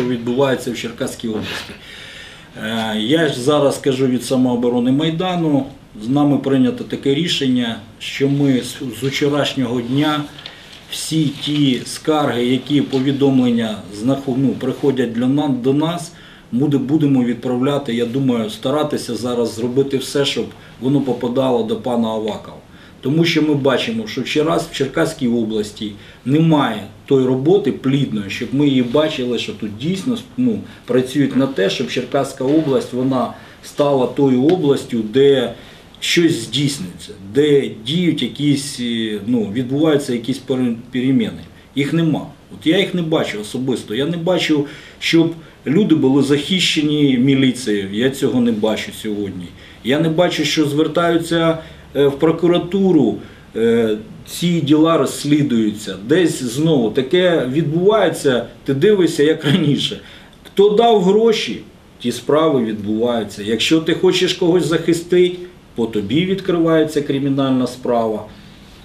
що відбувається в Черкаській області. Е, Я ж зараз скажу від самооборони Майдану. З нами прийнято таке рішення, що ми з- вчорашнього дня всі ті скарги, які повідомлення знаху- ну, приходять до нас, будемо відправляти. Я думаю, старатися зараз зробити все, щоб воно попадало до пана Авакова. Тому що ми бачимо, що вчора в Черкаській області немає тої роботи плідної, щоб ми її бачили, що тут дійсно ну, працюють на те, щоб Черкаська область вона стала тою областю, де щось здійснюється, де діють якісь, е, ну, відбуваються якісь переміни. Їх нема. От я їх не бачу особисто. Я не бачу, щоб люди були захищені міліцією. Я цього не бачу сьогодні. Я не бачу, що звертаються в прокуратуру. е, Ці діла розслідуються. Десь знову таке відбувається, ти дивишся, як раніше. Хто дав гроші, ті справи відбуваються. Якщо ти хочеш когось захистити, по тобі відкривається кримінальна справа.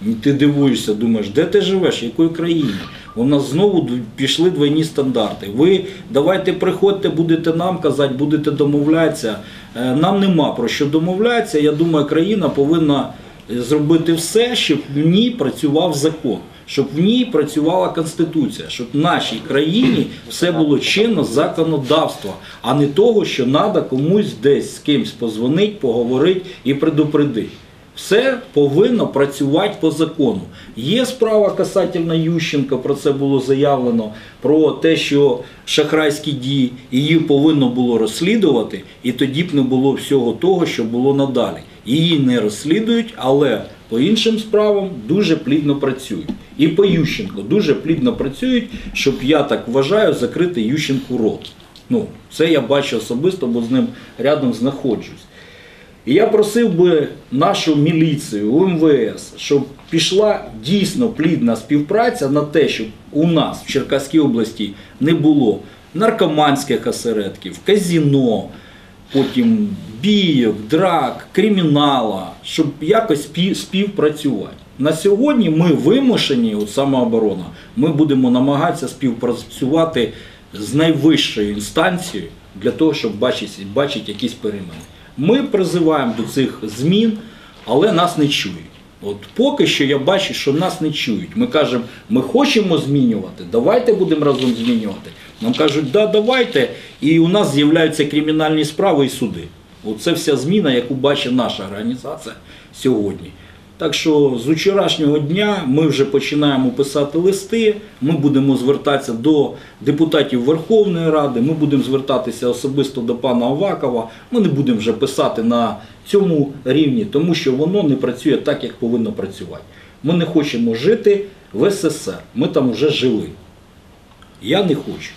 І Ти дивуєшся, думаєш, де ти живеш, в якій країні? У нас знову пішли двойні стандарти. Ви давайте приходьте, будете нам казати, будете домовлятися. Е, Нам нема про що домовлятися. Я думаю, країна повинна е, зробити все, щоб в ній працював закон, щоб в ній працювала конституція, щоб в нашій країні все було чинно законодавство, а не того, що треба комусь десь з кимсь позвонити, поговорити і предупредити. Все повинно працювати по закону. Є справа касательно Ющенка, про це було заявлено, про те, що шахрайські дії її повинно було розслідувати, і тоді б не було всього того, що було надалі. Її не розслідують, але по іншим справам дуже плідно працюють. І по Ющенку дуже плідно працюють, щоб я так вважаю, закрити Ющенку рот. Ну, це я бачу особисто, бо з ним рядом знаходжусь. І я просив би нашу міліцію, УМВС, щоб пішла дійсно плідна співпраця на те, щоб у нас в Черкаській області не було наркоманських осередків, казіно, потім бійок, драк, кримінала, щоб якось співпрацювати. На сьогодні ми вимушені, от самооборона, ми будемо намагатися співпрацювати з найвищою інстанцією для того, щоб бачити, бачити якісь переміни. Ми призиваємо до цих змін, але нас не чують. От поки що я бачу, що нас не чують. Ми кажемо, ми хочемо змінювати, давайте будемо разом змінювати. Нам кажуть, да, давайте. І у нас з'являються кримінальні справи і суди. Оце вся зміна, яку бачить наша організація сьогодні. Так що з вчорашнього дня ми вже починаємо писати листи, ми будемо звертатися до депутатів Верховної Ради, ми будемо звертатися особисто до пана Авакова. Ми не будемо вже писати на цьому рівні, тому що воно не працює так, як повинно працювати. Ми не хочемо жити в СССР, ми там вже жили. Я не хочу.